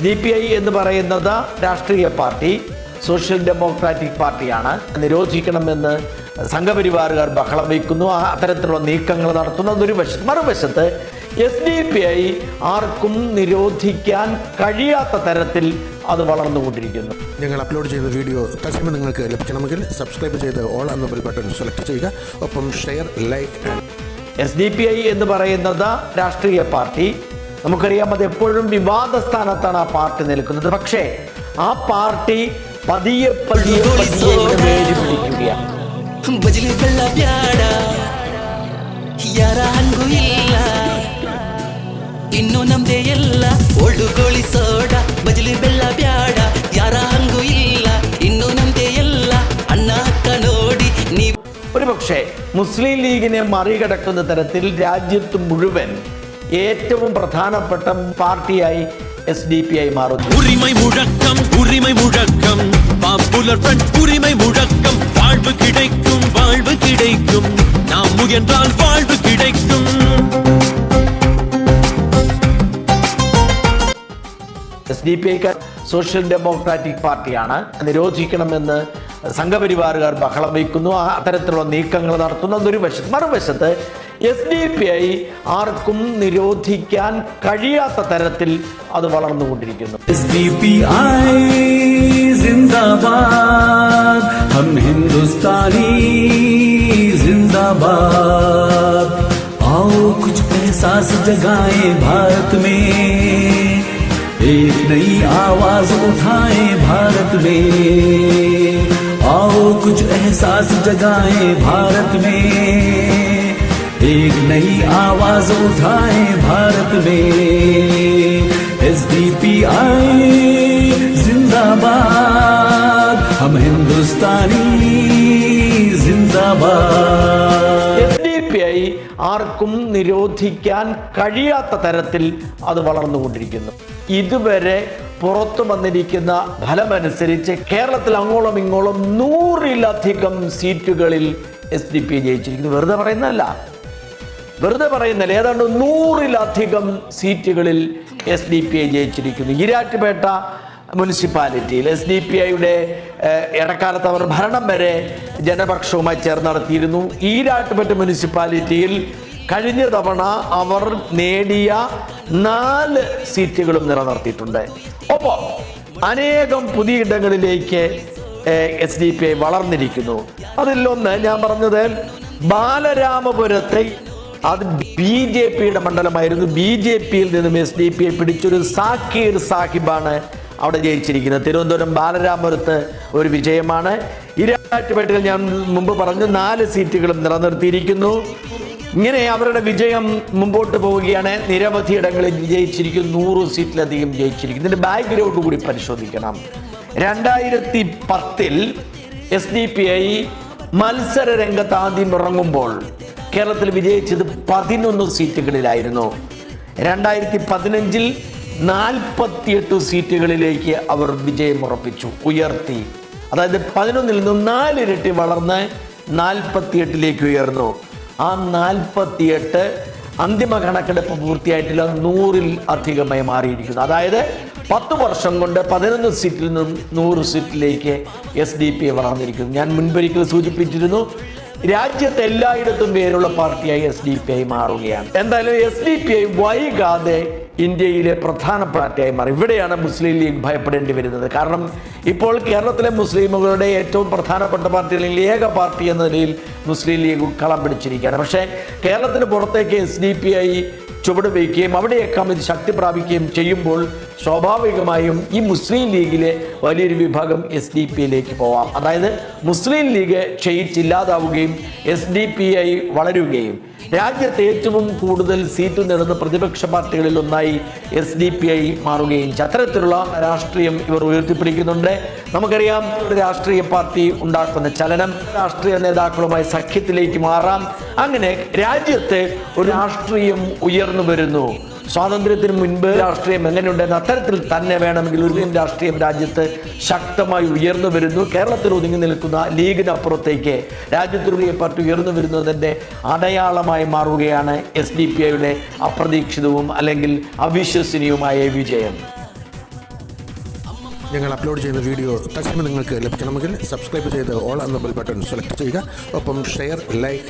S D P I എന്ന് പറയുന്നത് രാഷ്ട്രീയ പാർട്ടി സോഷ്യൽ ഡെമോക്രാറ്റിക് പാർട്ടിയാണ്. നിരോധിക്കണമെന്ന് സംഘപരിവാറുകാർ ബഹളം വയ്ക്കുന്നു. ആ അത്തരത്തിലുള്ള നീക്കങ്ങൾ നടത്തുന്നത് ഒരു വശത്ത് മറുവശത്ത് എസ് ഡി പി ഐ ആർക്കും നിരോധിക്കാൻ കഴിയാത്ത തരത്തിൽ അത് വളർന്നുകൊണ്ടിരിക്കുന്നു. ഞങ്ങൾ അപ്ലോഡ് ചെയ്ത വീഡിയോ തത്സമയം നിങ്ങൾക്ക് ലഭിക്കണമെങ്കിൽ സബ്സ്ക്രൈബ് ചെയ്ത് ഓൾ എന്ന ബെൽ ബട്ടൺ സെലക്ട് ചെയ്യുക. ഒപ്പം share like S D P I എന്ന് പറയുന്നത് രാഷ്ട്രീയ പാർട്ടി നമുക്കറിയാം അത് എപ്പോഴും വിവാദ സ്ഥാനത്താണ് ആ പാർട്ടി നിൽക്കുന്നത് പക്ഷേ ആ പാർട്ടി പതിയെ പതിയെ പതിയെ ഇങ്ങനെ വേര് പിടിക്കുകയാണ് ಬಜಲಿ ಬೆಲ್ಲ ಬ್ಯಾಡ ಯಾರ ಹಂಗು ಇಲ್ಲ ಇನ್ನು ನಮ್ದೆ ಎಲ್ಲ ಒಳ್ಳುಗೋಳಿ ಸೋಡ ಬಜಲಿ ಬೆಲ್ಲ ಬ್ಯಾಡ ಯಾರ ಹಂಗು ಇಲ್ಲ ಇನ್ನು ನಮ್ದೆ ಎಲ್ಲ ಅಣ್ಣ ಅಕ್ಕ ನೋಡಿ ನೀವ್ ഒരുപക്ഷെ മുസ്ലിം ലീഗിനെ മറികടക്കുന്ന തരത്തിൽ രാജ്യത്ത് മുഴുവൻ ഏറ്റവും പ്രധാനപ്പെട്ട പാർട്ടിയായി എസ് ഡി പി ഐ മാറുന്നു உரிமை முழக்கம் உரிமை முழக்கம் பாப்புலர் ஃப்ரண்ட் உரிமை முழக்கம் வாழ்வு கிடைக்கும் வாழ்வு கிடைக்கும் நாம் முயன்றால் வாழ்வு கிடைக்கும் എസ് ഡി പി ഐക്ക് സോഷ്യൽ ഡെമോക്രാറ്റിക് പാർട്ടിയാണ് നിരോധിക്കണമെന്ന് സംഘപരിവാറുകാർ ബഹളം വയ്ക്കുന്നു ആ അത്തരത്തിലുള്ള നീക്കങ്ങൾ നടത്തുന്നത് ഒരു വശത്ത് മറുവശത്ത് എസ് ഡി പി ഐ ആർക്കും നിരോധിക്കാൻ കഴിയാത്ത തരത്തിൽ അത് വളർന്നുകൊണ്ടിരിക്കുന്നു एसडीपीआई जिंदाबाद हम हिंदुस्तानी जिंदाबाद आओ कुछ एहसास जगाए भारत में एक नई आवाज उठाए भारत में आओ कुछ एहसास जगाए भारत में एक नई आवाज उठाए भारत में एस डी पी आई जिंदाबाद हम हिंदुस्तानी जिंदाबाद എസ് ഡി പി ഐ ആർക്കും നിരോധിക്കാൻ കഴിയാത്ത തരത്തിൽ അത് വളർന്നുകൊണ്ടിരിക്കുന്നു ഇതുവരെ പുറത്തു വന്നിരിക്കുന്ന ഫലമനുസരിച്ച് കേരളത്തിൽ അങ്ങോളം ഇങ്ങോളം നൂറിലധികം സീറ്റുകളിൽ എസ് ഡി പി ഐ ജയിച്ചിരിക്കുന്നു വെറുതെ പറയുന്നതല്ല വെറുതെ പറയുന്നില്ല. ഏതാണ്ട് നൂറിലധികം സീറ്റുകളിൽ എസ് ഡി പി ഐ ജയിച്ചിരിക്കുന്നു. ഈരാറ്റുപേട്ട മുനിസിപ്പാലിറ്റിയിൽ എസ് ഡി പി ഐയുടെ ഇടക്കാലത്ത് അവർ ഭരണം വരെ ജനപക്ഷവുമായി ചേർന്ന് നടത്തിയിരുന്നു. ഈരാട്ടുപേട്ട മുനിസിപ്പാലിറ്റിയിൽ കഴിഞ്ഞ തവണ അവർ നേടിയ നാല് സീറ്റുകളും നിലനിർത്തിയിട്ടുണ്ട്. ഒപ്പം അനേകം പുതിയ ഇടങ്ങളിലേക്ക് എസ് ഡി പി ഐ വളർന്നിരിക്കുന്നു. അതിലൊന്ന് ഞാൻ പറഞ്ഞത് ബാലരാമപുരത്തെ അത് ബി ജെ പിയുടെ മണ്ഡലമായിരുന്നു. ബി ജെ പിയിൽ നിന്നും എസ് ഡി പി ഐ പിടിച്ചൊരു സാക്കീർ സാഹിബാണ് അവിടെ ജയിച്ചിരിക്കുന്നത്. തിരുവനന്തപുരം ബാലരാമപുരത്ത് ഒരു വിജയമാണ്. ഇരാറ്റുപേട്ടയിൽ ഞാൻ മുമ്പ് പറഞ്ഞു നാല് സീറ്റുകളും നിലനിർത്തിയിരിക്കുന്നു. ഇങ്ങനെ അവരുടെ വിജയം മുമ്പോട്ട് പോവുകയാണ്. നിരവധി ഇടങ്ങളിൽ വിജയിച്ചിരിക്കുന്നു. നൂറ് സീറ്റിലധികം ജയിച്ചിരിക്കുന്നു. ഇതിന്റെ ബാക്ക്ഗ്രൗണ്ട് കൂടി പരിശോധിക്കണം. രണ്ടായിരത്തി പത്തിൽ എസ് ഡി പി ഐ മത്സര രംഗത്ത് ആദ്യം ഇറങ്ങുമ്പോൾ കേരളത്തിൽ വിജയിച്ചത് പതിനൊന്ന് സീറ്റുകളിലായിരുന്നു. രണ്ടായിരത്തി പതിനഞ്ചിൽ നാൽപ്പത്തിയെട്ട് സീറ്റുകളിലേക്ക് അവർ വിജയം ഉറപ്പിച്ചു ഉയർത്തി. അതായത് പതിനൊന്നിൽ നിന്ന് നാലിരട്ടി വളർന്ന് നാൽപ്പത്തിയെട്ടിലേക്ക് ഉയർന്നു. ആ നാൽപ്പത്തിയെട്ട് അന്തിമ കണക്കെടുപ്പ് പൂർത്തിയായിട്ടില്ല നൂറിൽ അധികമായി മാറിയിരിക്കുന്നു. അതായത് പത്ത് വർഷം കൊണ്ട് പതിനൊന്ന് സീറ്റിൽ നിന്നും നൂറ് സീറ്റിലേക്ക് എസ് ഡി പി വളർന്നിരിക്കുന്നു. ഞാൻ മുൻപൊരിക്കൽ സൂചിപ്പിച്ചിരുന്നു രാജ്യത്ത് എല്ലായിടത്തും പേരുള്ള പാർട്ടിയായി എസ് ഡി പി ഐ മാറുകയാണ്. എന്തായാലും എസ് ഡി പി ഐ വൈകാതെ ഇന്ത്യയിലെ പ്രധാന പാർട്ടിയായി മാറി. ഇവിടെയാണ് മുസ്ലിം ലീഗ് ഭയപ്പെടേണ്ടി വരുന്നത്. കാരണം ഇപ്പോൾ കേരളത്തിലെ മുസ്ലിമുകളുടെ ഏറ്റവും പ്രധാനപ്പെട്ട പാർട്ടി അല്ലെങ്കിൽ ഏക പാർട്ടി എന്ന നിലയിൽ മുസ്ലിം ലീഗ് കളം പിടിച്ചിരിക്കുകയാണ്. പക്ഷേ കേരളത്തിന് പുറത്തേക്ക് എസ് ഡി പി ഐ ചുവട് വയ്ക്കുകയും അവിടെയൊക്കെ ഇത് ശക്തി പ്രാപിക്കുകയും ചെയ്യുമ്പോൾ സ്വാഭാവികമായും ഈ മുസ്ലിം ലീഗിലെ വലിയൊരു വിഭാഗം എസ് ഡി പി യിലേക്ക് പോവാം. അതായത് മുസ്ലിം ലീഗ് ക്ഷയിച്ചില്ലാതാവുകയും എസ് ഡി പി ഐ വളരുകയും രാജ്യത്ത് ഏറ്റവും കൂടുതൽ സീറ്റ് നേടുന്ന പ്രതിപക്ഷ പാർട്ടികളിൽ ഒന്നായി എസ് ഡി പി ഐ മാറുകയും. അത്തരത്തിലുള്ള രാഷ്ട്രീയം ഇവർ ഉയർത്തിപ്പിടിക്കുന്നുണ്ട് നമുക്കറിയാം ഒരു രാഷ്ട്രീയ പാർട്ടി ഉണ്ടാക്കുന്ന ചലനം രാഷ്ട്രീയ നേതാക്കളുമായി സഖ്യത്തിലേക്ക് മാറാം അങ്ങനെ രാജ്യത്ത് ഒരു രാഷ്ട്രീയം ഉയർന്നു വരുന്നു സ്വാതന്ത്ര്യത്തിന് മുൻപ് രാഷ്ട്രീയം എങ്ങനെയുണ്ടെന്ന് അത്തരത്തിൽ തന്നെ വേണമെങ്കിൽ ഒരു രാഷ്ട്രീയം രാജ്യത്ത് ശക്തമായി ഉയർന്നു വരുന്നു. കേരളത്തിൽ ഒതുങ്ങി നിൽക്കുന്ന ലീഗിനപ്പുറത്തേക്ക് രാജ്യത്തിലുള്ള പാർട്ടി ഉയർന്നു വരുന്നതിന്റെ അടയാളമായി മാറുകയാണ് എസ് ഡി പി ഐയുടെ അപ്രതീക്ഷിതവും അല്ലെങ്കിൽ അവിശ്വസനീയവുമായ വിജയം. ഞങ്ങൾ അപ്ലോഡ് ചെയ്യുന്ന വീഡിയോ തത്സമയം നിങ്ങൾക്ക് ലഭിക്കണമെങ്കിൽ സബ്സ്ക്രൈബ് ചെയ്ത് ഓൾ എന്ന ബെൽ ബട്ടൺ സെലക്ട് ചെയ്യുക. ഒപ്പം ഷെയർ ലൈക്ക്